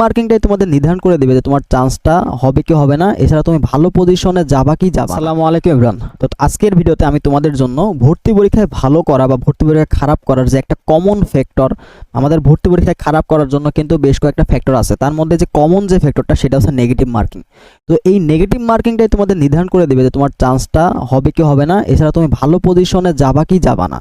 মার্কিংটাই তোমাদের নির্ধারণ করে দেবে যে তোমার চান্সটা হবে কি হবে না। এছাড়া তুমি ভালো পজিশনে যাবা কি যাবা আসসালামু আলাইকুম ইমরান। তো আজকের ভিডিওতে আমি তোমাদের জন্য ভর্তি পরীক্ষায় ভালো করা বা ভর্তি পরীক্ষায় খারাপ করার যে একটা কমন ফ্যাক্টর আমাদের ভর্তি পরীক্ষায় খারাপ করার জন্য কিন্তু বেশ কয়েকটা ফ্যাক্টর আছে। তার মধ্যে যে কমন যে ফ্যাক্টরটা সেটা হচ্ছে নেগেটিভ মার্কিং তো এই নেগেটিভ মার্কিংটাই তোমাদের নির্ধারণ করে দেবে যে তোমার চান্সটা হবে কি হবে না। এছাড়া তুমি ভালো পজিশনে যাবা কি যাবা না।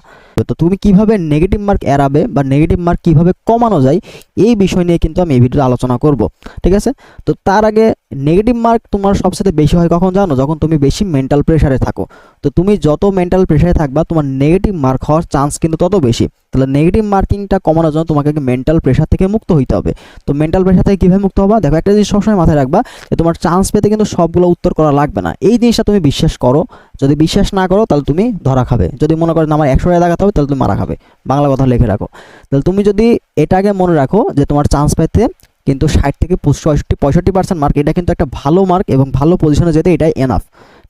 তো তুমি কীভাবে নেগেটিভ মার্ক এড়াবে বা নেগেটিভ মার্ক কীভাবে কমানো যায় এই বিষয় নিয়ে কিন্তু আমি এই ভিডিওতে আলোচনা করব, ঠিক আছে? তো তার আগে নেগেটিভ মার্ক তোমার সবচেয়ে বেশি হয় কখন জানো? যখন তুমি বেশি মেন্টাল প্রেশারে থাকো। তো তুমি যত মেন্টাল প্রেশারে থাকবা, তোমার নেগেটিভ মার্ক হওয়ার চান্স কিন্তু তত বেশি। তাহলে নেগেটিভ মার্কিংটা কমানোর জন্য তোমাকে মেন্টাল প্রেশার থেকে মুক্ত হইতে হবে। তো মেন্টাল প্রেশার থেকে কীভাবে মুক্ত হবা? দেখো, একটা জিনিস সবসময় মাথায় রাখবা যে তোমার চান্স পেতে কিন্তু সবগুলো উত্তর করা লাগবে না। এই জিনিসটা তুমি বিশ্বাস করো। যদি বিশ্বাস না করো, তাহলে তুমি ধরা খাবে। যদি মনে করো আমার একশো টাকা দেখাতে হবে, তাহলে তুমি মারা খাবে। বাংলা কথা লিখে রাখো। তাহলে তুমি যদি এটাকে মনে রাখো যে তোমার চান্স পেতে কিন্তু ষাট থেকে পঁয়ষট্টি পার্সেন্ট মার্ক এটা কিন্তু একটা ভালো মার্ক এবং ভালো পজিশনে যেতে এটাই এনাফ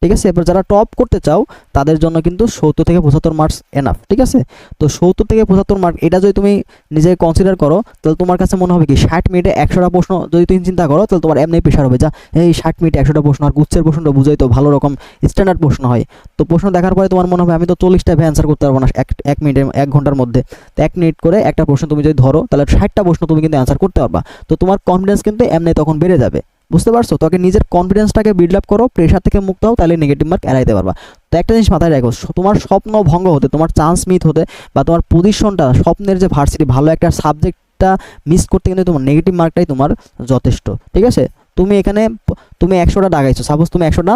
ঠিক আছে? এবার যারা টপ করতে চাও, তাদের জন্য কিন্তু সত্তর থেকে পঁচাত্তর মার্কস এনাফ ঠিক আছে? তো সত্তর থেকে পঁচাত্তর মার্ক এটা যদি তুমি নিজে কনসিডার করো, তাহলে তোমার কাছে মনে হবে কি, ষাট মিনিটে একশোটা প্রশ্ন যদি তুমি চিন্তা করো, তাহলে তোমার এমনি প্রেশার হবে, যা, এই ষাট মিনিটে একশোটা প্রশ্ন, আর গুচ্ছের প্রশ্নটা বুঝাই তো ভালো রকম স্ট্যান্ডার্ড প্রশ্ন হয়। তো প্রশ্ন দেখার পরে তোমার মনে হবে, আমি তো চল্লিশটা অ্যান্সার করতে পারব না এক এক মিনিটে এক ঘণ্টার মধ্যে। তো এক মিনিট করে একটা প্রশ্ন তুমি যদি ধরো, তাহলে ষাটটা প্রশ্ন তুমি কিন্তু অ্যান্সার করতে পারবা। তো তোমার কনফিডেন্স কিন্তু এমনি তখন বেড়ে যাবে। বুঝতে পারছ? তোকে নিজের কনফিডেন্সটাকে বিল্ড আপ করো প্রেশার থেকে মুক্ত হও, তাহলে নেগেটিভ মার্ক এড়াইতে পারবা। তো একটা জিনিস মাথায় রাখো তোমার স্বপ্ন ভঙ্গ হতে, তোমার চান্স মিথ হতে বা তোমার পজিশনটা স্বপ্নের যে ভার্সিটি ভালো একটা সাবজেক্টটা মিস করতে কিন্তু তোমার নেগেটিভ মার্কটাই তোমার যথেষ্ট। ঠিক আছে? তুমি এখানে তুমি একশোটা দাগাইছো সাপোজ তুমি একশোটা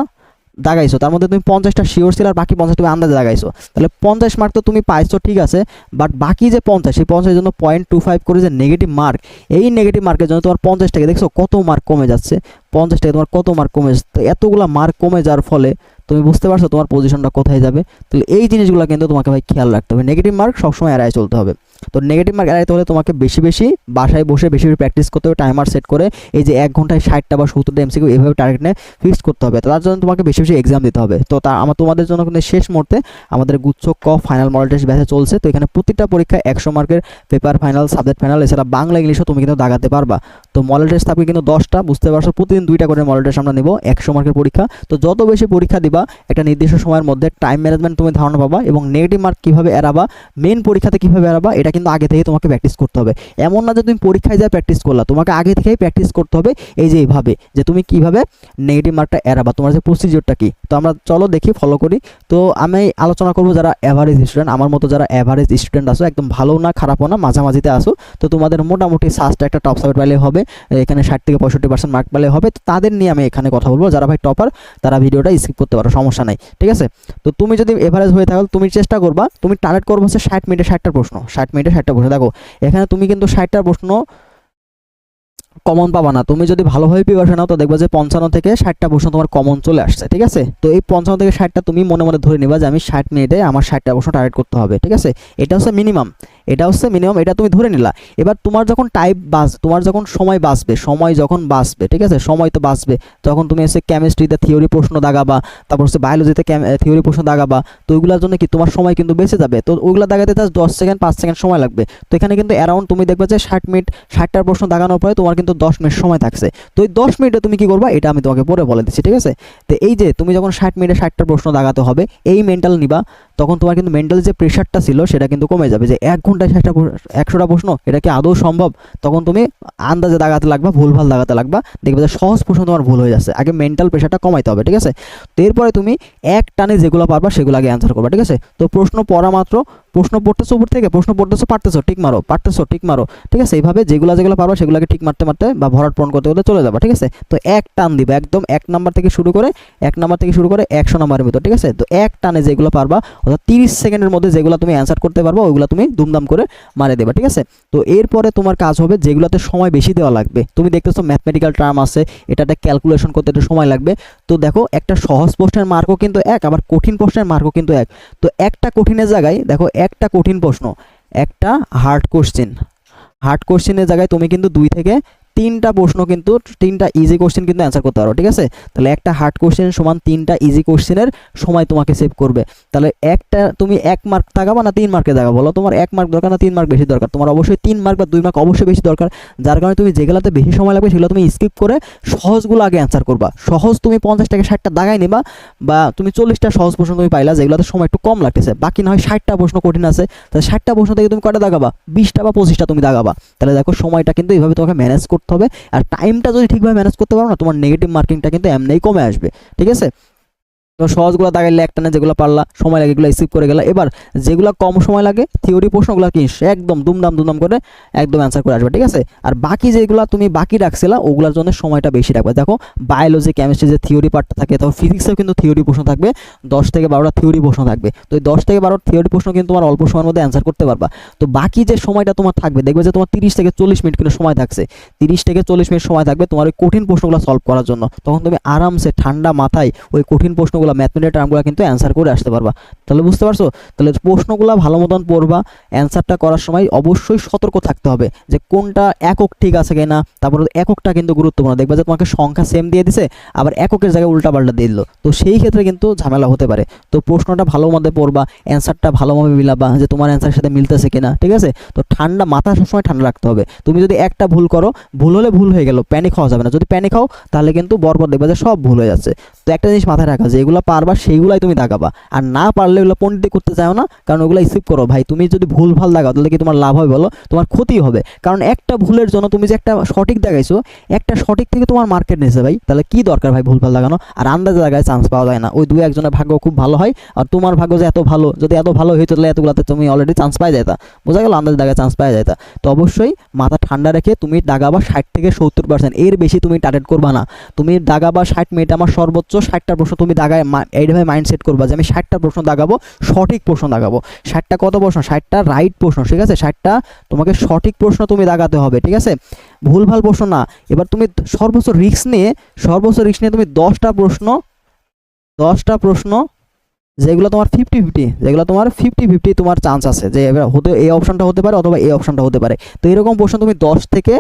দাগাইছো, তার মধ্যে তুমি পঞ্চাশটা শিওর ছিল আর বাকি পঞ্চাশ তুমি আন্দাজে দাগাইছো। তাহলে পঞ্চাশ মার্ক তো তুমি পাইছো, ঠিক আছে বাট বাকি যে পঞ্চাশ, সেই পঞ্চাশের জন্য পয়েন্ট টু ফাইভ করে যে নেগেটিভ মার্ক এই নেগেটিভ মার্কের জন্য তোমার পঞ্চাশ টাকা দেখছ কত মার্ক কমে যাচ্ছে? পঞ্চাশ টাকা তোমার কত মার্ক কমে যাচ্ছে? এতগুলো মার্ক কমে যাওয়ার ফলে তুমি বুঝতে পারছ তোমার পজিশনটা কোথায় যাবে? তাহলে এই জিনিসগুলো কিন্তু তোমাকে ভাই খেয়াল রাখতে হবে। নেগেটিভ মার্ক সবসময় এড়ায় চলতে হবে। তো নেগেটিভ মার্ক এড়াইতে হলে তোমাকে বেশি বেশি বাসায় বসে বেশি বেশি প্র্যাকটিস করতে হবে টাইমার সেট করে এই যে এক ঘন্টায় ষাটটা বা সত্তরটা এমসিকিউ এইভাবে টার্গেট নিয়ে ফিক্স করতে হবে। তার জন্য তোমাকে বেশি বেশি এক্সাম দিতে হবে। তো তা আমার তোমাদের জন্য কিন্তু শেষ মুহূর্তে আমাদের গুচ্ছ ক ফাইনাল মডেল টেস্ট ব্যাচে চলছে। তো এখানে প্রতিটা পরীক্ষা একশো মার্কের পেপার ফাইনাল সাবজেক্ট ফাইনাল এছাড়া বাংলা, ইংলিশও তুমি কিন্তু দাগাতে পারবা। তো মডেল টেস্ট থাকবে কিন্তু দশটা, বুঝতে পারছ? প্রতিদিন দুইটা করে মডেল টেস্ট আমরা নেব, একশো মার্কের পরীক্ষা। তো যত বেশি পরীক্ষা দিবা একটা নির্দিষ্ট সময়ের মধ্যে টাইম ম্যানেজমেন্ট তুমি ধারণা পাবা এবং নেগেটিভ মার্ক কীভাবে এড়াবা মেন পরীক্ষাতে কীভাবে এড়াবা, এটা কিন্তু আগে থেকে তোমাকে প্র্যাকটিস করতে হবে। এমন না যে তুমি পরীক্ষায় যা প্র্যাকটিস করলা, তোমাকে আগে থেকেই প্র্যাকটিস করতে হবে এই যে এইভাবে, যে তুমি কীভাবে নেগেটিভ মার্কটা এড়াবা। তোমার যে প্রসিজিওরটা কি? তো আমরা চলো দেখি ফলো করি। তো আমি আলোচনা করব যারা অ্যাভারেজ স্টুডেন্ট আমার মতো যারা অ্যাভারেজ স্টুডেন্ট আসো একদম ভালো না খারাপও না, মাঝামাঝিতে আসো তো তোমাদের মোটামুটি সাস্ট একটা টপ সাবজেক্ট পেলে হবে, এখানে ষাট থেকে পঁয়ষট্টি পার্সেন্ট মার্ক পেলে হবে। তো তাদের নিয়ে আমি এখানে কথা বলব। যারা ভাই টপার তারা ভিডিওটা স্কিপ করতে পারো। সমস্যা নাই, ঠিক আছে? তো তুমি যদি এভারেজ হয়ে থাকো, তুমি চেষ্টা করবা, তুমি টার্গেট করব হচ্ছে ষাট মিনিটে ষাটটা প্রশ্ন, ষাট মিনিটে ষাটটা প্রশ্ন। দেখো, এখানে তুমি কিন্তু ষাটটা প্রশ্ন কমন পাবা না। তুমি যদি ভালোভাবে প্রিপারেশন নাও, তো দেখবা যে পঞ্চান্ন থেকে ষাটটা প্রশ্ন তোমার কমন চলে আসছে, ঠিক আছে? তো এই পঞ্চান্ন থেকে ষাটটা তুমি মনে মনে ধরে নিবা যে আমি ষাট মিনিটে আমার ষাটটা প্রশ্ন টার্গেট করতে হবে, ঠিক আছে? এটা হচ্ছে মিনিমাম এটা হচ্ছে মিনিমাম এটা তুমি ধরে নিলা। এবার তোমার যখন টাইপ বাস তোমার যখন সময় বাঁচবে, সময় যখন বাঁচবে, ঠিক আছে? সময় তো বাঁচবে। তখন তুমি এসে কেমিস্ট্রিতে থিওরি প্রশ্ন দাগাবা, তারপর হচ্ছে বায়োলজিতে থিওরি প্রশ্ন দাগাবা। তো ওইগুলোর জন্য কি তোমার সময় কিন্তু বেঁচে যাবে? তো ওইগুলো দাগাতে তার দশ সেকেন্ড পাঁচ সেকেন্ড সময় লাগবে। তো এখানে কিন্তু অ্যারাউন্ড তুমি দেখবে যে ষাট মিনিট ষাটটার প্রশ্ন দাগানোর পরে তোমার কিন্তু দশ মিনিট সময় থাকছে। তো এই দশ মিনিটে তুমি কি করবা? এটা আমি তোমাকে পরে বলে দিচ্ছি, ঠিক আছে? তো এই যে, তুমি যখন ষাট মিনিটে ষাটটা প্রশ্ন দাগাতে হবে, এই মেন্টাল নিবা। তখন তোমার কিন্তু মেন্টাল যে প্রেশারটা ছিল, সেটা কিন্তু কমে যাবে। যে এক ঘন্টায় ষাটটা একশোটা প্রশ্ন, এটা কি আদৌ সম্ভব? তখন তুমি আন্দাজে দাগাতে লাগবা, ভুলভাল দাগাতে লাগবা, দেখবে যে সহজ প্রশ্ন তোমার ভুল হয়ে যাচ্ছে। আগে মেন্টাল প্রেশারটা কমাইতে হবে, ঠিক আছে? তো এরপরে তুমি এক টানে যেগুলো পারবা, সেগুলো আগে অ্যান্সার করবা, ঠিক আছে? তো প্রশ্ন পড়া মাত্র, প্রশ্ন পড়তেছো উপর থেকে, প্রশ্ন পড়তেছো পারতেছো ঠিক মারো, পারতেছো ঠিক মারো, ঠিক আছে? এইভাবে যেগুলো যেগুলো পারবা, সেগুলোকে ঠিক মারতে মারতে বা ভরাট পূরণ করতে করতে চলে যাবা, ঠিক আছে? তো এক টান দিবা, একদম এক নাম্বার থেকে শুরু করে, এক নাম্বার থেকে শুরু করে একশো নাম্বারের ভিতর, ঠিক আছে? তো এক টানে যেগুলো পারবা অর্থাৎ তিরিশ সেকেন্ডের মধ্যে যেগুলো তুমি অ্যান্সার করতে পারব, ওইগুলো তুমি দুমদাম করে মারে দেবা, ঠিক আছে? তো এরপরে তোমার কাজ হবে যেগুলোতে সময় বেশি দেওয়া লাগবে। তুমি দেখতেছো ম্যাথমেটিক্যাল টার্ম আছে, এটাতে ক্যালকুলেশন করতে একটু সময় লাগবে। তো দেখো, একটা সহজ প্রশ্নের মার্কও কিন্তু এক, আবার কঠিন প্রশ্নের মার্কও কিন্তু এক। তো একটা কঠিনের জায়গায়, দেখো, একটা কঠিন প্রশ্ন, একটা হার্ড কোশ্চেন হার্ড কোশ্চেনের জায়গায় তুমি কিন্তু দুই থেকে তিনটা প্রশ্ন কিন্তু, তিনটা ইজি কোশ্চেন কিন্তু অ্যান্সার করতে পারো, ঠিক আছে? তাহলে একটা হার্ড কোশ্চেন সমান তিনটা ইজি কোশ্চেনের সময় তোমাকে সেভ করবে। তাহলে একটা তুমি এক মার্ক তাকাবা না তিন মার্কে দেখাবো বলো তোমার এক মার্ক দরকার না তিন মার্ক বেশি দরকার? তোমার অবশ্যই তিন মার্ক বা দুই মার্ক অবশ্যই বেশি দরকার। যার কারণে তুমি যেগুলোতে বেশি সময় লাগবে সেগুলো তুমি স্কিপ করে সহজগুলো আগে অ্যান্সার করবা। সহজ তুমি পঞ্চাশ থেকে ষাটটা দাগাই নিবা বা তুমি চল্লিশটা সহজ প্রশ্ন তুমি পাইলা যেগুলোতে সময় একটু কম লাগতেছে। বাকি না হয় ষাটটা প্রশ্ন কঠিন আছে। তাহলে ষাটটা প্রশ্ন থেকে তুমি কটা দাগাবা? বিশটা বা পঁচিশটা তুমি দাগাবা। তাহলে দেখো সময়টা কিন্তু এইভাবে তোমাকে ম্যানেজ করতে হবে। আর টাইমটা যদি ঠিকভাবে ম্যানেজ করতে পারো না, তোমার নেগেটিভ মার্কিংটা কিন্তু এমনিই কমে আসবে। ঠিক আছে? তো সহজগুলো দাগাইলে একটা না যেগুলো পারলা, সময় লাগে এগুলো স্কিপ করে গেলা। এবার যেগুলো কম সময় লাগে থিওরি প্রশ্নগুলো কি একদম দুমদাম দুমদাম করে একদম অ্যান্সার করে আসবে, ঠিক আছে? আর বাকি যেগুলো তুমি বাকি রাখছিলা, ওগুলোর জন্য সময়টা বেশি রাখবে। দেখো বায়োলজি কেমিস্ট্রি যে থিওরি পার্টটা থাকে তখন ফিজিক্সেও কিন্তু থিওরি প্রশ্ন থাকবে, দশ থেকে বারোটা থিওরি প্রশ্ন থাকবে। তো এই দশ থেকে বারোটা থিওরি প্রশ্ন কিন্তু তোমার অল্প সময়ের মধ্যে অ্যান্সার করতে পারবা। তো বাকি যে সময়টা তোমার থাকবে, দেখবে যে তোমার তিরিশ থেকে চল্লিশ মিনিট কিন্তু সময় থাকছে। তিরিশ থেকে চল্লিশ মিনিট সময় থাকবে তোমার ওই কঠিন প্রশ্নগুলো সলভ করার জন্য। তখন তুমি আরামসে ঠান্ডা মাথায় ওই কঠিন প্রশ্নগুলো ম্যাথমেটিক টার্মগুলো কিন্তু অ্যান্সার করে আসতে পারবা। তাহলে বুঝতে পারছ? তাহলে প্রশ্নগুলো ভালো মতন পড়বা অ্যান্সারটা করার সময় অবশ্যই সতর্ক থাকতে হবে যে কোনটা একক ঠিক আছে কিনা, তারপর এককটা কিন্তু গুরুত্বপূর্ণ। দেখবে যে তোমাকে সংখ্যা সেম দিয়ে দিছে, আবার এককের জায়গায় উল্টাপাল্টা দিয়ে দিল। তো সেই ক্ষেত্রে কিন্তু ঝামেলা হতে পারে। তো প্রশ্নটা ভালো মধ্যে পড়বা অ্যান্সারটা ভালোভাবে মিলাবা যে তোমার অ্যান্সারের সাথে মিলতেছে কিনা, ঠিক আছে? তো ঠান্ডা, মাথা সবসময় ঠান্ডা রাখতে হবে। তুমি যদি একটা ভুল করো, ভুল হলে ভুল হয়ে গেল প্যানিক হওয়া যাবে না। যদি প্যানিক হও, তাহলে কিন্তু বরবর দেখবে যে সব ভুল হয়ে যাচ্ছে। তো একটা জিনিস মাথায় রাখা যে এগুলো পারবা সেইগুলাই তুমি দাগাবা। আর না পারলে ওগুলো পণ্ডিত করতে চাও না, কারণ ওগুলো রিসিভ করো ভাই। তুমি যদি ভুল ভালো দাগাও, তাহলে কি তোমার লাভ হবে বলো? তোমার ক্ষতি হবে। কারণ একটা ভুলের জন্য তুমি যে একটা সঠিক দেখাইছো একটা সঠিক থেকে তোমার মার্কেট নিয়েছে ভাই। তাহলে কি দরকার ভাই ভুল ভালো লাগানো আর আন্দাজে জায়গায় চান্স পাওয়া যায় না। ওই দু একজনের ভাগ্য খুব ভালো হয়, আর তোমার ভাগ্য যে এত ভালো, যদি এত ভালো হইতো, তাহলে এতগুলাতে তুমি অলরেডি চান্স পাই যেতা বোঝা গেল? আন্দাজে দাগায় চান্স পাওয়া যেতা তো অবশ্যই মাথা ঠান্ডা রেখে তুমি দাগাবা ষাট থেকে সত্তর পার্সেন্ট এর বেশি তুমি টার্গেট করবা না। তুমি দাগাবা ষাট মিনিট আমার সর্বোচ্চ ষাটটা প্রশ্ন তুমি দাগায় এইভাবে মাইন্ডসেট করবা যে আমি ষাটটা প্রশ্ন দাগাবো, সঠিক প্রশ্ন দাগাবো। ষাটটা কত প্রশ্ন? ষাটটা রাইট প্রশ্ন, ঠিক আছে? ষাটটা তোমাকে সঠিক প্রশ্ন তুমি দাগাতে হবে, ঠিক আছে? ভুলভাল প্রশ্ন না। এবার তুমি সর্বোচ্চ রিস্ক নিয়ে, সর্বোচ্চ রিস্ক নিয়ে তুমি দশটা প্রশ্ন দশটা প্রশ্ন যেগুলো তোমার ফিফটি ফিফটি যেগুলো তোমার ফিফটি ফিফটি তোমার চান্স আছে যে এবার হতে, এই অপশনটা হতে পারে অথবা এই অপশনটা হতে পারে। তো এরকম প্রশ্ন তুমি দশ থেকে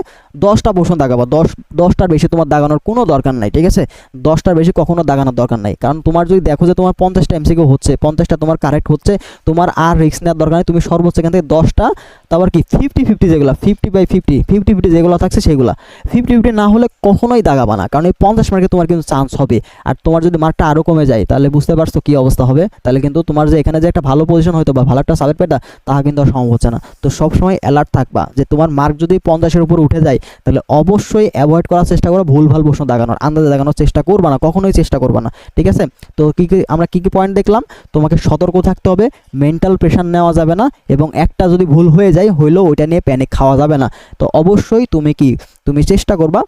দশটা প্রশ্ন দাগাবা। দশ, দশটার বেশি তোমার দাগানোর কোনো দরকার নাই, ঠিক আছে? দশটার বেশি কখনো দাগানোর দরকার নাই। কারণ তোমার যদি দেখো যে তোমার পঞ্চাশটা এমসিকিউ হচ্ছে, পঞ্চাশটা তোমার কারেক্ট হচ্ছে, তোমার আর রিস্ক নেওয়ার দরকার নেই। তুমি সর্বোচ্চ এখান থেকে দশটা, তারপর কি ফিফটি ফিফটি যেগুলো fifty by fifty fifty fifty যেগুলো থাকছে সেগুলো। ফিফটি ফিফটি না হলে কখনোই দাগাবা না। কারণ এই পঞ্চাশ মার্কে তোমার কিন্তু চান্স হবে। আর তোমার যদি মার্কটা আরও কমে যায়, তাহলে বুঝতে পারছ কী অবস্থা হবে? তাহলে কিন্তু তোমার যে এখানে যে একটা ভালো পজিশন হয়তো বা ভালো একটা সাবেট পেটা তাহা কিন্তু আর সম্ভব হচ্ছে না। তো সবসময় অ্যালার্ট থাকবা যে তোমার মার্ক যদি পঞ্চাশের উপর উঠে যায়, তাহলে অবশ্যই অ্যাভয়েড করার চেষ্টা করো ভুল ভালো প্রশ্ন দাগানোর। আন্দাজে দাগানোর চেষ্টা করবা না, কখনোই চেষ্টা করবা না। ঠিক আছে? তো কী কী, আমরা কী কী পয়েন্ট দেখলাম? তোমাকে সতর্ক থাকতে হবে মেন্টাল প্রেশার নেওয়া যাবে না এবং একটা যদি ভুল হয়ে যায়, হইলেও ওইটা নিয়ে প্যানিক খাওয়া যাবে না। তো অবশ্যই তুমি কি, তুমি চেষ্টা করবা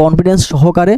কনফিডেন্স সহকারে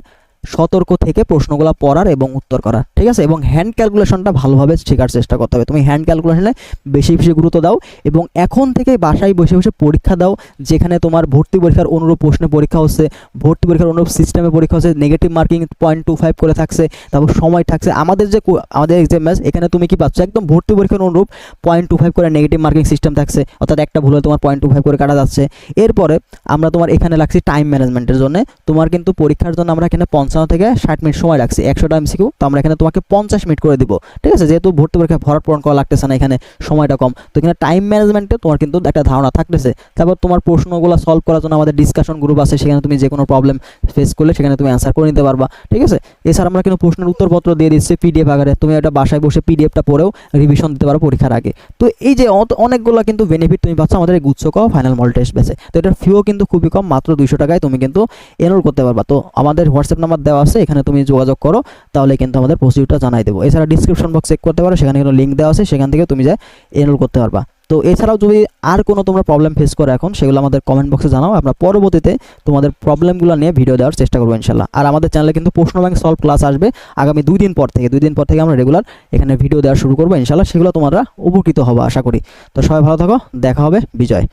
সতর্ক থেকে প্রশ্নগুলো পড়ার এবং উত্তর করার, ঠিক আছে? এবং হ্যান্ড ক্যালকুলেশনটা ভালোভাবে শেখার চেষ্টা করতে হবে। তুমি হ্যান্ড ক্যালকুলেশনে বেশি বেশি গুরুত্ব দাও এবং এখন থেকে বাসায় বসে বসে পরীক্ষা দাও, যেখানে তোমার ভর্তি পরীক্ষার অনুরূপ প্রশ্নে পরীক্ষা হচ্ছে, ভর্তি পরীক্ষার অনুরূপ সিস্টেমে পরীক্ষা হচ্ছে negative marking point two five করে থাকছে, তারপর সময় থাকছে। আমাদের যে আমাদের এক্সাম ম্যাচ এখানে তুমি কি পাচ্ছ? একদম ভর্তি পরীক্ষার অনুরূপ পয়েন্ট টু ফাইভ করে নেগেটিভ মার্কিং সিস্টেম থাকছে, অর্থাৎ একটা ভুল তোমার পয়েন্ট টু ফাইভ করে কাটা যাচ্ছে। এরপরে আমরা তোমার এখানে রাখছি টাইম ম্যানেজমেন্টের জন্য। তোমার কিন্তু পরীক্ষার জন্য আমরা এখানে পঞ্চান্ন থেকে ষাট মিনিট সময় রাখছি একশোটা এমসিকিউ তো আমরা এখানে তোমাকে পঞ্চাশ মিনিট করে দিব, ঠিক আছে? যেহেতু ভর্তি পরীক্ষা ভরাট পূরণ করা লাগতেছে না এখানে, সময়টা কম। তো এখানে টাইম ম্যানেজমেন্টে তোমার কিন্তু একটা ধারণা থাকতেছে। তারপর তোমার প্রশ্নগুলো সলভ করার জন্য আমাদের ডিসকাশন গ্রুপ আছে, সেখানে তুমি যে কোনো প্রবলেম ফেস করলে সেখানে তুমি অ্যান্সার করে নিতে পারবা, ঠিক আছে? এছাড়া আমরা কিন্তু প্রশ্নের উত্তরপত্র দিয়ে দিচ্ছি পিডিএফ আকারে। তুমি এটা বাসায় বসে পিডিএফটা পড়েও রিভিশন দিতে পারো পরীক্ষার আগে। তো এই যে অনেকগুলো কিন্তু বেনিফিট তুমি পাচ্ছ আমাদের এই গুচ্ছ কও ফাইনাল মল টেস্ট বেসে তো এটার ফিও কিন্তু খুবই কম, মাত্র দুইশো টাকায় তুমি কিন্তু এনরোল করতে পারবা। তো আমাদের হোয়াটসঅ্যাপ নাম্বার দেওয়া আছে, এখানে তুমি যোগাযোগ করো, তাহলে কিন্তু আমাদের প্রসিডিউরটা জানাই দেবো। এছাড়া ডিসক্রিপশন বক্স চেক করতে পারো, সেখানে কিন্তু লিঙ্ক দেওয়া আছে, সেখান থেকে তুমি যে এনরোল করতে পারবা। তো এছাড়াও যদি আর কোনো তোমরা প্রবলেম ফেস করো এখন, সেগুলো আমাদের কমেন্ট বক্সে জানাও, আমরা পরবর্তীতে তোমাদের প্রবলেমগুলো নিয়ে ভিডিও দেওয়ার চেষ্টা করব ইনশাল্লাহ আর আমাদের চ্যানেলে কিন্তু প্রশ্ন ব্যাংক সলভ ক্লাস আসবে আগামী দুই দিন পর থেকে। দুই দিন পর থেকে আমরা রেগুলার এখানে ভিডিও দেওয়া শুরু করব ইনশাল্লাহ সেগুলো তোমরা উপকৃত হবে, আশা করি। তো সবাই ভালো থাকো, দেখা হবে, বিজয়।